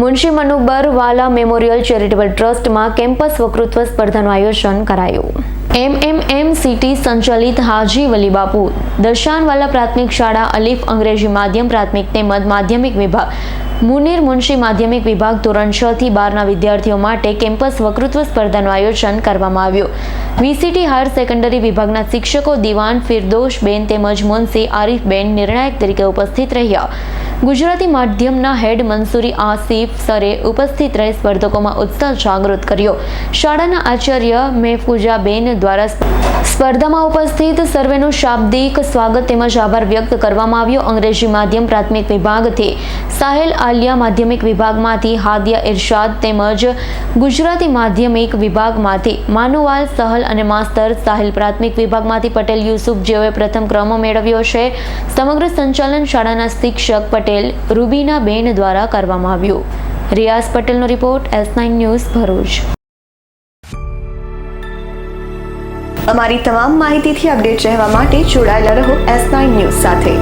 Munshi Manubar memorial charitable ટ્રસ્ટમાં campus વકૃત્વ સ્પર્ધાનું આયોજન કરાયું. એમ એમ એમ સિટી સંચાલિત હાજી વલીબાપુ દર્શાનવાલા પ્રાથમિક શાળા અલીફ અંગ્રેજી માધ્યમ પ્રાથમિક તેમજ માધ્યમિક વિભાગ, મુનીર મુનશી માધ્યમિક વિભાગ ધોરણ છ થી બારના વિદ્યાર્થીઓ માટે કેમ્પસ વકૃત્વ સ્પર્ધાનું આયોજન કરવામાં આવ્યું. વીસીટી હાયર સેકન્ડરી વિભાગના શિક્ષકો દિવાન ફિરદોશબેન તેમજ મુનસી આરીફબેન નિર્ણાયક તરીકે ઉપસ્થિત રહ્યા. ગુજરાતી માધ્યમના હેડ મંસૂરી આસિફ સરે ઉપસ્થિત રહી સ્પર્ધકોમાં ઉત્સાહ જાગૃત કર્યો. શાળાના આચાર્ય મેફુજાબેન દ્વારા સ્પર્ધામાં ઉપસ્થિત સર્વેનું શાબ્દિક સ્વાગત તેમજ આભાર વ્યક્ત કરવામાં આવ્યો. અંગ્રેજી માધ્યમ પ્રાથમિક વિભાગથી સાહેલ આલિયા માધ્યમિક વિભાગમાંથી હાદિયા ઇરશાદ તેમજ ગુજરાતી માધ્યમિક વિભાગમાંથી માનુવાલ સહલ અને માસ્તર સાહેલ પ્રાથમિક વિભાગમાંથી પટેલ યુસુફ જેઓએ પ્રથમ ક્રમ મેળવ્યો છે. સમગ્ર સંચાલન શાળાના શિક્ષક પટેલ રૂબીના બેન દ્વારા કરવામાં આવ્યું. રિયાઝ પટેલનો report S nine news Bharuch. અમારી તમામ માહિતીથી અપડેટ રહેવા માટે જોડાયેલા રહો એસ નાઇન ન્યૂઝ સાથે.